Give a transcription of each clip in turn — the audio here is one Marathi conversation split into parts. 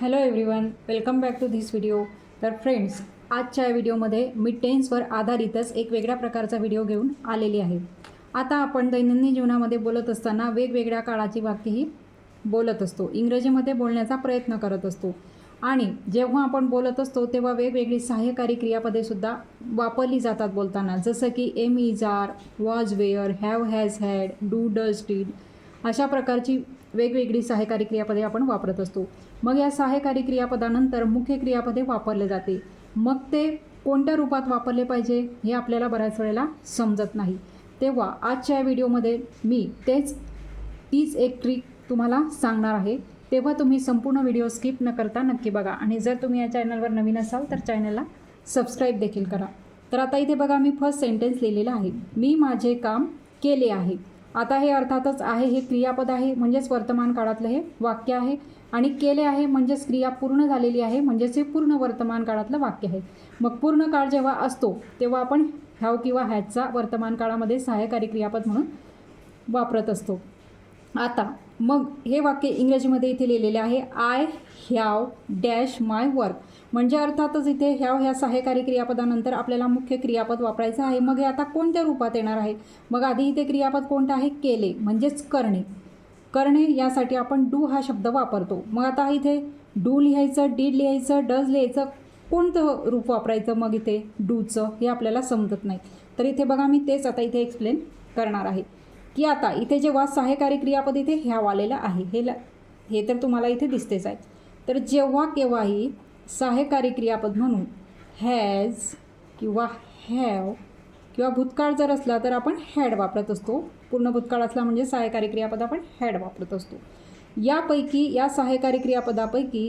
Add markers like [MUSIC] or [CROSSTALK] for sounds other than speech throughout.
Hello everyone welcome back to this video तर फ्रेंड्स आजच्या या व्हिडिओमध्ये मी टेन्सवर आधारितच एक वेगळ्या प्रकारचा व्हिडिओ घेऊन आलेली आहे. आता आपण दैनंदिन जीवनामध्ये बोलत असताना वेगवेगळ्या काळाची वाक्यही बोलत असतो. इंग्रजीमध्ये बोलण्याचा प्रयत्न करत असतो. आणि जेव्हा आपण बोलत असतो तेव्हा वेगवेगळी सहाय्यकारी क्रियापदेसुद्धा वापरली जातात बोलताना. जसं की am is are was were have has had do does did अशा प्रकारची वेगवेगळी सहाय्यकारी क्रियापदे आपण वापरत असतो. मग या सहाय्यकारी क्रियापदानंतर मुख्य क्रियापदे वापरले जाते. मग ते कोणत्या रूपात वापरले पाहिजे हे आपल्याला बऱ्याच वेळेला समजत नाही. तेव्हा आजच्या या व्हिडिओमध्ये मी तेच तीच एक ट्रिक तुम्हाला सांगणार आहे. तेव्हा तुम्ही संपूर्ण व्हिडिओ स्किप न करता नक्की बघा. आणि जर तुम्ही या चॅनलवर नवीन असाल तर चॅनलला सबस्क्राईब देखील करा. तर आता इथे बघा मी फर्स्ट सेंटेन्स लिहिलेला आहे. मी माझे काम केले आहे. आता हे अर्थातच आहे हे क्रियापद आहे म्हणजेच वर्तमान काळातलं हे वाक्य आहे. आणि केले आहे म्हणजेच क्रिया पूर्ण झालेली आहे म्हणजेच हे पूर्ण वर्तमान काळातलं वाक्य आहे. मग पूर्ण काळ जेव्हा असतो तेव्हा आपण ह्याव किंवा ह्याचा वर्तमान काळामध्ये सहाय्यकारी क्रियापद म्हणून वापरत असतो. आता मग हे वाक्य इंग्रजीमध्ये इथे लिहिलेले आहे I have dash my work म्हणजे अर्थातच इथे ह्याव ह्या सहाय्यकारी क्रियापदानंतर आपल्याला मुख्य क्रियापद वापरायचं आहे. मग हे आता कोणत्या रूपात येणार आहे? मग आधी इथे क्रियापद कोणतं आहे? केले म्हणजेच करणे. करणे यासाठी आपण डू हा शब्द वापरतो. मग आता इथे डू लिहायचं डीड लिहायचं डज लिहायचं कोणतं रूप वापरायचं मग इथे? डूचं हे आपल्याला समजत नाही. तर इथे बघा मी तेच आता इथे एक्सप्लेन करणार आहे. की आता इथे जेव्हा सहाय्यकारी क्रियापद इथे ह्याव आलेलं आहे हे ल हे तर तुम्हाला इथे दिसतेच आहे तर जेव्हा केव्हाही सहाय्यकारी क्रियापद म्हणून हॅज किंवा हॅव किंवा भूतकाळ जर असला तर आपण हॅड वापरत असतो. पूर्ण भूतकाळ असला म्हणजे सहाय्यकारी क्रियापद आपण हॅड वापरत असतो. यापैकी या सहाय्यकारी क्रियापदापैकी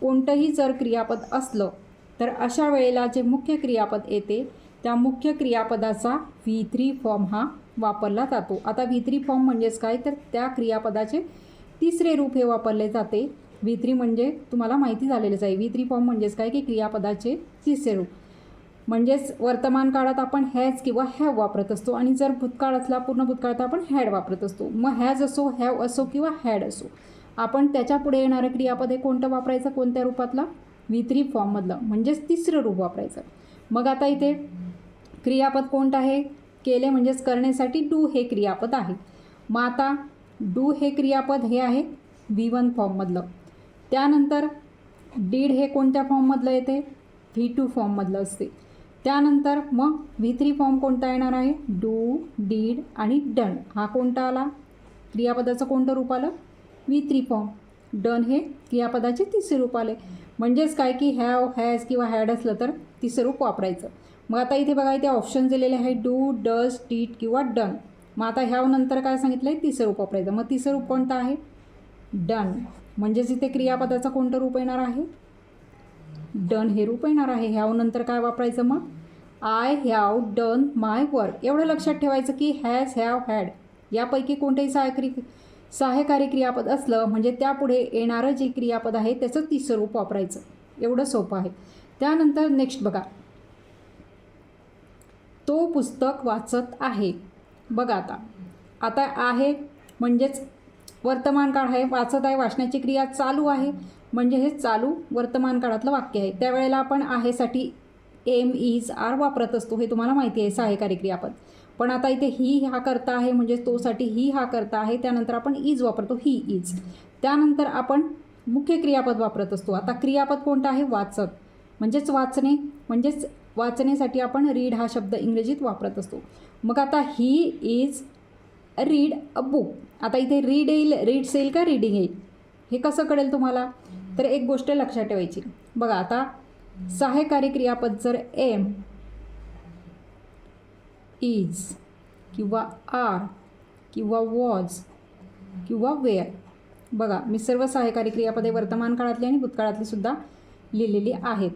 कोणतंही जर क्रियापद असलं तर अशा वेळेला जे मुख्य क्रियापद येते त्या मुख्य क्रियापदाचा व्ही थ्री फॉर्म हा वापरला जातो. आता व्ही फॉर्म म्हणजेच काय? तर त्या क्रियापदाचे तिसरे रूप हे वापरले जाते. व्ही म्हणजे तुम्हाला माहिती झालेलंच आहे. व्ही फॉर्म म्हणजेच काय? की क्रियापदाचे तिसरे रूप. म्हणजेच वर्तमान काळात आपण हॅज किंवा हॅव वापरत असतो आणि जर भूतकाळ असला पूर्ण भूतकाळात आपण हॅड वापरत असतो. मग हॅज असो हॅव असो किंवा हॅड असो. आपण त्याच्या पुढे येणारं क्रियापद हे कोणतं वापरायचं? कोणत्या रूपातला? वित्री फॉर्ममधलं. म्हणजेच तिसरं रूप वापरायचं. मग आता इथे क्रियापद कोणतं आहे? केले म्हणजेच करण्यासाठी डू हे क्रियापद आहे. मग आता डू हे क्रियापद हे आहे व्ही वन फॉर्ममधलं त्यानंतर डीड हे कोणत्या फॉर्ममधलं येते? व्ही टू फॉर्ममधलं असते. त्यानंतर मग व्ही थ्री फॉर्म कोणता येणार आहे? डू डीड आणि डन हा कोणता आला? क्रियापदाचं कोणतं रूप आलं? व्ही थ्री फॉर्म डन हे क्रियापदाचे तिसरे रूप आले. म्हणजेच काय की हॅव हॅज किंवा हॅड असलं तर तिसरं रूप वापरायचं. मग आता इथे बघा इथे ऑप्शन दिलेले आहे डू डज डीट किंवा डन मग आता ह्यानंतर काय सांगितलं आहे तिसरं रूप वापरायचं. मग तिसरं रूप कोणतं आहे? डन म्हणजेच इथे क्रियापदाचं कोणतं रूप येणार आहे? डन हे रूप येणार आहे. ह्याव नंतर काय वापरायचं मग? I have done my work एवढं लक्षात ठेवायचं की हॅज हॅव हॅड यापैकी कोणतेही सहायकारी सहाय्यकारी क्रियापद असलं म्हणजे त्यापुढे येणारं जे क्रियापद आहे त्याचं तिसरं रूप वापरायचं. एवढं सोपं आहे. त्यानंतर नेक्स्ट बघा. तो पुस्तक वाचत आहे. बघा आता. आता आहे म्हणजेच वर्तमान काळ आहे. वाचत आहे वाचण्याची क्रिया चालू आहे. म्हणजे हे चालू वर्तमान काळातलं वाक्य आहे. त्यावेळेला आपण आहेसाठी एम इज आर वापरत असतो हे तुम्हाला माहिती आहे सहाय्यकारी क्रियापद. पण आता इथे ही हा करता आहे म्हणजे तोसाठी ही हा करता आहे. त्यानंतर आपण इज वापरतो ही इज त्यानंतर आपण मुख्य क्रियापद वापरत असतो. आता क्रियापद कोणतं आहे? वाचत. म्हणजेच वाचणे म्हणजेच वाचण्यासाठी आपण रीड हा शब्द इंग्रजीत वापरत असतो. मग आता he is read a book आता इथे रीड येईल रीड्स येईल का रीडिंग येईल? हे कसं कळेल तुम्हाला? तर एक गोष्ट लक्षात ठेवायची. बघा आता सहाय्यकारी क्रियापद जर एम इज किंवा आर किंवा वॉज किंवा वेअर बघा मी सर्व सहाय्यकारी क्रियापदे वर्तमान काळातली आणि भूतकाळातली सुद्धा लिहिलेली आहेत.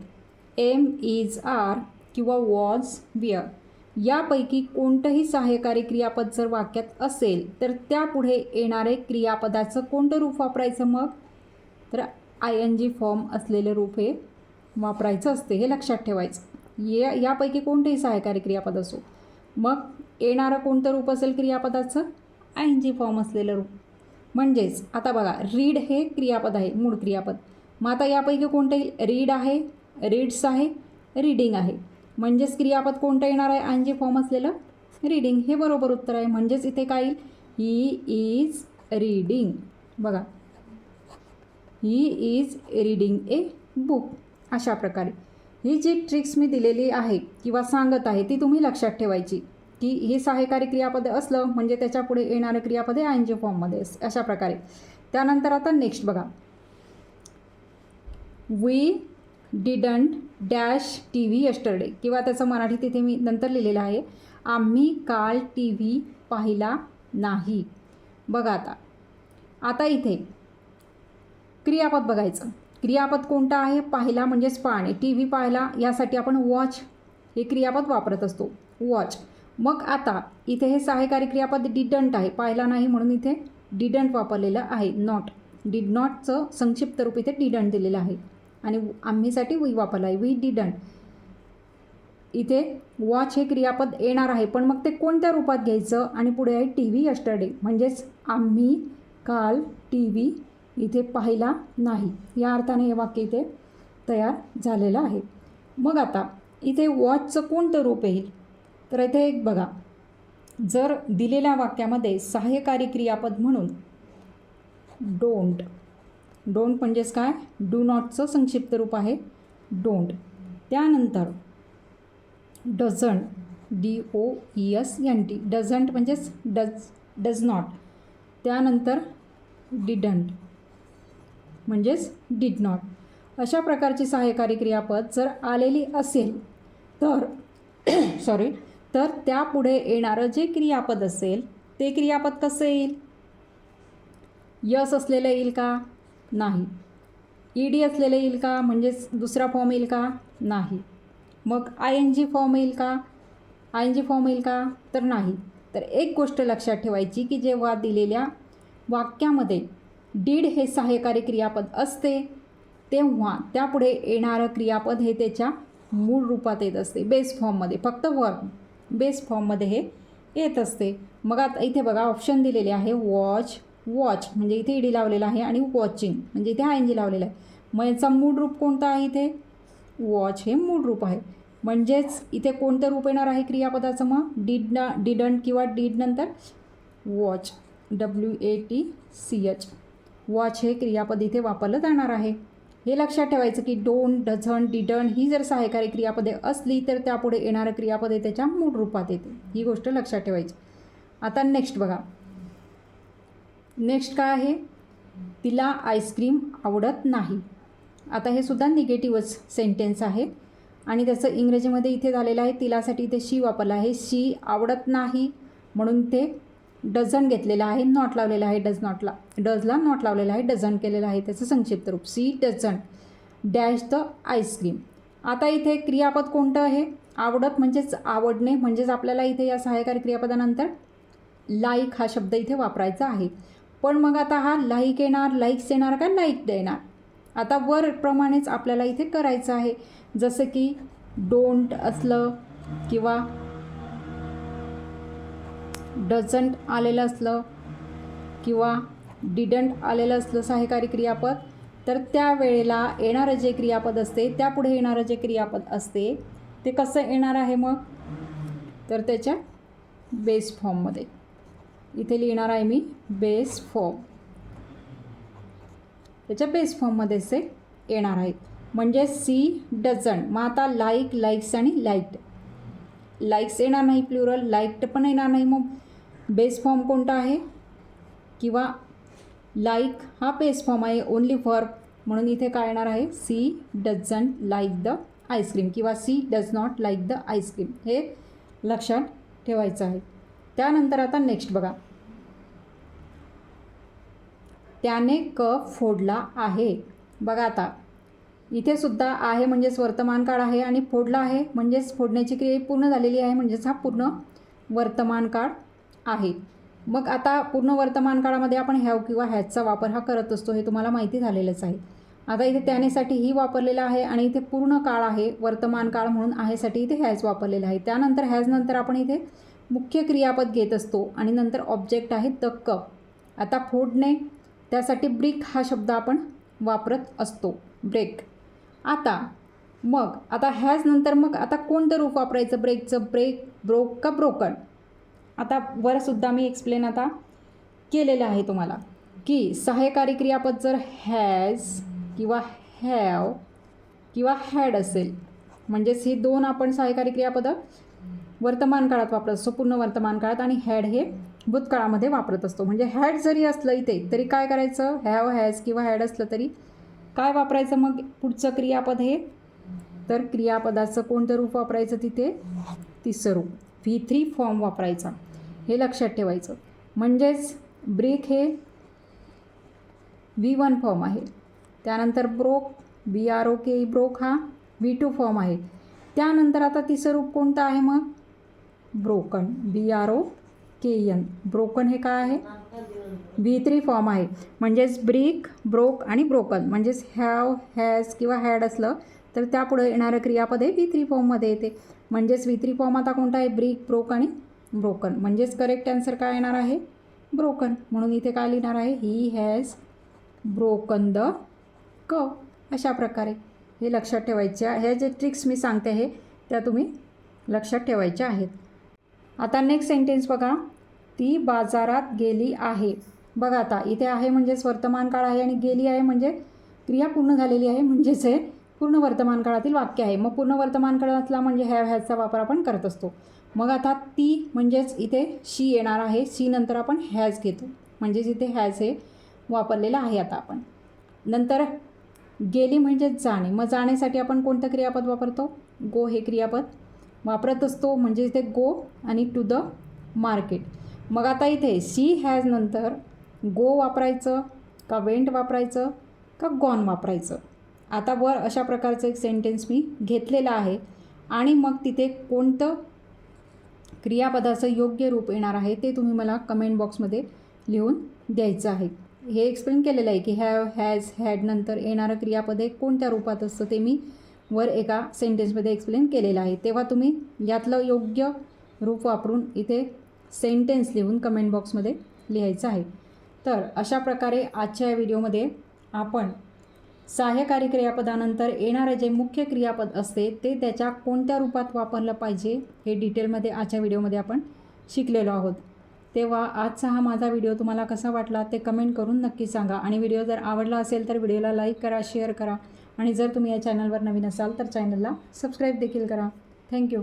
एम इज आर किंवा वॉज वियर यापैकी कोणतंही सहाय्यकारी क्रियापद जर वाक्यात असेल तर त्यापुढे येणारे क्रियापदाचं कोणतं रूप वापरायचं मग? तर आय एन जी फॉर्म असलेलं रूप हे वापरायचं असते हे लक्षात ठेवायचं. या यापैकी कोणतंही सहाय्यकारी क्रियापद असो. मग येणारं कोणतं रूप असेल क्रियापदाचं? आय एन जी फॉर्म असलेलं रूप. म्हणजेच आता बघा रीड हे क्रियापद आहे मूळ क्रियापद. मग आता यापैकी कोणतं रीड आहे? रीड्स आहे रीडिंग आहे. म्हणजेच क्रियापद कोणतं येणार आहे? आय फॉर्म असलेलं रीडिंग हे बरोबर उत्तर आहे. म्हणजेच इथे काय येईल? ही इज रीडिंग बघा. He is reading a book अशा प्रकारे. ही जी ट्रिक्स मी दिलेली आहे किंवा सांगत आहे ती तुम्ही लक्षात ठेवायची की हे सहायकारी क्रियापद असलं म्हणजे त्याच्यापुढे येणारं क्रियापद हे आय जी फॉर्ममध्ये अस- अशा प्रकारे. त्यानंतर आता नेक्स्ट बघा. We didn't dash T V yesterday किंवा त्याचं मराठी तिथे मी नंतर लिहिलेलं आहे आम्ही काल टी व्ही पाहिला नाही. बघा आता. आता इथे क्रियापद बघायचं. क्रियापद कोणतं आहे? पाहिला म्हणजेच पाहणे. टी व्ही पाहिला यासाठी आपण वॉच हे क्रियापद वापरत असतो. वॉच मग आता इथे हे सहायकारी क्रियापद डिडंट आहे. पाहिला नाही म्हणून इथे डिडंट वापरलेलं आहे. नॉट डिड नॉटचं संक्षिप्त रूप इथे डिडंट दिलेलं आहे. आणि आम्हीसाठी वी वापरला आहे वी डिडंट इथे वॉच हे क्रियापद येणार आहे पण मग ते कोणत्या रूपात घ्यायचं? आणि पुढे आहे टी व्ही यस्टरडे म्हणजेच आम्ही काल टी व्ही इथे पाहिला नाही. या अर्थाने हे वाक्य इथे तयार झालेलं आहे. मग आता इथे वॉचचं कोणतं रूप येईल? तर इथे एक बघा. जर दिलेल्या वाक्यामध्ये सहाय्यकारी क्रियापद म्हणून डोंट डोंट म्हणजेच काय? डू नॉटचं संक्षिप्त रूप आहे. डोंट त्यानंतर doesn't D O E S N T doesn't म्हणजेच डज डज नॉट त्यानंतर डिडंट म्हणजेच डिड नॉट अशा प्रकारची सहाय्यकारी क्रियापद जर आलेली असेल तर [COUGHS] सॉरी तर त्यापुढे येणारं जे क्रियापद असेल ते क्रियापद कसं येईल? यस असलेलं येईल का? नाही. ई डी असलेलं येईल का? म्हणजेच दुसरा फॉर्म येईल का? नाही. मग आय एन जी फॉर्म येईल का? आय एन जी फॉर्म येईल का? तर नाही. तर एक गोष्ट लक्षात ठेवायची की जेव्हा दिलेल्या वाक्यामध्ये डीड हे सहाय्यकारी क्रियापद असते तेव्हा त्यापुढे येणारं क्रियापद हे त्याच्या मूळ रूपात येत असते. बेस फॉर्ममध्ये फक्त वर्क बेस फॉर्ममध्ये हे येत असते. मग आता इथे बघा ऑप्शन दिलेले आहे. वॉच वॉच म्हणजे इथे ईडी लावलेला आहे आणि वॉचिंग म्हणजे इथे आय एन जी लावलेला आहे. मग याचा मूळ रूप कोणता आहे इथे? वॉच हे मूळ रूप आहे. म्हणजेच इथे कोणतं रूप येणार आहे क्रियापदाचं मग? डीड ना डिडंट किंवा डीड नंतर? Watch W A T C H watch हे क्रियापद इथे वापरलं जाणार आहे. हे लक्षात ठेवायचं की डोन डझन डिडन ही जर सहाय्यकारी क्रियापदे असली तर त्यापुढे येणारं क्रियापदे त्याच्या मूळ रूपात येते. ही गोष्ट लक्षात ठेवायची. आता नेक्स्ट बघा. नेक्स्ट काय आहे? तिला आईस्क्रीम आवडत नाही. आता हे सुद्धा निगेटिव्हच सेंटेन्स आहे आणि त्याचं इंग्रजीमध्ये इथे झालेलं आहे तिलासाठी इथे शी वापरलं आहे. शी आवडत नाही म्हणून ते डझन घेतलेलं आहे नॉट लावलेलं आहे डज नॉटला डजला नॉट लावलेला आहे डझन केलेलं आहे त्याचं संक्षिप्त रूप. She doesn't dash the ice cream. आता इथे क्रियापद कोणतं आहे? आवडत म्हणजेच आवडणे म्हणजेच आपल्याला इथे या सहाय्यकारी क्रियापदानंतर लाईक हा शब्द इथे वापरायचा आहे. पण मग आता हा लाईक येणार लाईक्स येणार का लाईक देणार? आता वरप्रमाणेच आपल्याला इथे करायचं आहे. जसं की डोंट असलं किंवा डझंट आलेलं असलं किंवा डिडंट आलेलं असलं सहाय्यकारी क्रियापद तर त्यावेळेला येणारं जे क्रियापद असते त्यापुढे येणारं जे क्रियापद असते ते कसं येणार आहे मग? तर त्याच्या बेस फॉर्ममध्ये इथे लिहिणार आहे मी बेस फॉर्म त्याच्या बेस फॉर्ममध्ये से येणार आहेत. म्हणजे सी डझन मग आता लाईक लाईक्स आणि लाइट लाईक्स येणार नाही प्लुरल लाइट पण येणार नाही मग. बेस फॉर्म कोणता आहे? किंवा लाईक हा बेस फॉर्म आहे ओनली फॉर म्हणून इथे काय येणार आहे? She doesn't like the ice cream किंवा she does not like the ice cream हे लक्षात ठेवायचं आहे. त्यानंतर आता नेक्स्ट बघा. त्याने कप फोडला आहे. बघा आता. इथे सुद्धा आहे म्हणजेच वर्तमान काळ आहे आणि फोडला आहे. म्हणजेच फोडण्याची क्रिया पूर्ण झालेली आहे म्हणजेच हा पूर्ण वर्तमान काळ आहे. मग आता पूर्ण वर्तमान काळामध्ये आपण हॅव किंवा हॅजचा वापर हा करत असतो हे तुम्हाला माहिती झालेलंच आहे. आता इथे त्यानेसाठी ही वापरलेलं आहे आणि इथे पूर्ण काळ आहे वर्तमान काळ म्हणून आहेसाठी इथे हॅज वापरलेलं आहे. त्यानंतर हॅज नंतर आपण इथे मुख्य क्रियापद घेत असतो आणि नंतर ऑब्जेक्ट आहे द कप आता फोडणे त्यासाठी ब्रिक हा शब्द आपण वापरत असतो. ब्रेक आता मग आता हॅज नंतर मग आता कोणतं रूप वापरायचं? ब्रेकचं ब्रेक ब्रोक का ब्रोकन आता वरसुद्धा मी एक्सप्लेन आता केलेलं आहे तुम्हाला की सहाय्यकारी क्रियापद जर हॅज किंवा हॅव किंवा हॅड असेल म्हणजेच ही दोन आपण सहाय्यकारी क्रियापदं वर्तमान काळात वापरत असतो पूर्ण वर्तमान काळात आणि हॅड हे भूतकाळामध्ये वापरत असतो. म्हणजे हॅड जरी असलं इथे तरी काय करायचं? हॅव हॅज किंवा हॅड असलं तरी काय वापरायचं मग? पुढचं क्रियापद हे? तर क्रियापदाचं कोणतं रूप वापरायचं तिथे? तिसरं रूप. व्ही थ्री फॉर्म वापरायचा. हे लक्षात ठेवायचं. म्हणजेच ब्रेक हे व्ही वन फॉर्म आहे. त्यानंतर broke B R O K broke हा व्ही टू फॉर्म आहे. त्यानंतर आता तिसरं रूप कोणतं आहे मग? Broken B R O K N broken हे काय आहे? व्ही थ्री फॉर्म आहे. म्हणजेच ब्रिक ब्रोक आणि ब्रोकन म्हणजेच हॅव हॅज किंवा हॅड असलं तर त्यापुढे येणारं क्रियापद हे व्ही थ्री फॉर्ममध्ये येते. म्हणजेच व्ही थ्री फॉर्म आता कोणता आहे? ब्रिक ब्रोक आणि ब्रोकन म्हणजेच करेक्ट आन्सर काय येणार आहे? ब्रोकन म्हणून इथे काय लिहिणार आहे? ही हॅज ब्रोकन द क अशा प्रकारे. हे लक्षात ठेवायचे. हे जे ट्रिक्स मी सांगते हे त्या तुम्ही लक्षात ठेवायच्या आहेत. आता नेक्स्ट सेंटेन्स बघा. ती बाजारात गेली आहे. बघा आता इथे आहे म्हणजेच वर्तमान काळ आहे आणि गेली आहे म्हणजे क्रिया पूर्ण झालेली आहे म्हणजेच हे पूर्ण वर्तमान काळातील वाक्य आहे. मग पूर्ण वर्तमान काळातला म्हणजे ह्या हॅजचा वापर आपण करत असतो. मग आता ती म्हणजेच इथे शी येणार आहे. शी नंतर आपण हॅज घेतो. म्हणजेच इथे हॅज हे वापरलेलं आहे आता आपण. नंतर गेली म्हणजेच जाणे. मग जाण्यासाठी आपण कोणतं क्रियापद वापरतो? गो हे क्रियापद. वापरत असतो म्हणजे इथे गो आणि टू द मार्केट मग आता इथे सी हॅज नंतर गो वापरायचं का वेंट वापरायचं का गॉन वापरायचं. आता वर अशा प्रकारचं एक सेंटेन्स मी घेतलेलं आहे. आणि मग तिथे कोणतं क्रियापदाचं योग्य रूप येणार आहे ते तुम्ही मला कमेंट बॉक्समध्ये लिहून द्यायचं आहे. हे एक्सप्लेन केलेलं आहे की हॅव हॅज हॅड नंतर येणारं क्रियापद हे कोणत्या रूपात असतं ते मी वर एका सेंटेन्समध्ये एक्सप्लेन केलेलं आहे. तेव्हा तुम्ही यातलं योग्य रूप वापरून इथे सेंटेन्स लिहून कमेंट बॉक्समध्ये लिहायचं आहे. तर अशा प्रकारे आजच्या या व्हिडिओमध्ये आपण सहाय्यकारी क्रियापदानंतर येणारे जे मुख्य क्रियापद असते ते त्याच्या कोणत्या रूपात वापरलं पाहिजे हे डिटेलमध्ये आजच्या व्हिडिओमध्ये आपण शिकलेलो आहोत. तेव्हा आजचा हा माझा व्हिडिओ तुम्हाला कसा वाटला ते कमेंट करून नक्की सांगा. आणि व्हिडिओ जर आवडला असेल तर व्हिडिओला लाईक करा शेअर करा. आणि जर तुम्ही या चॅनलवर नवीन असाल तर चॅनलला सबस्क्राईब देखील करा. थँक्यू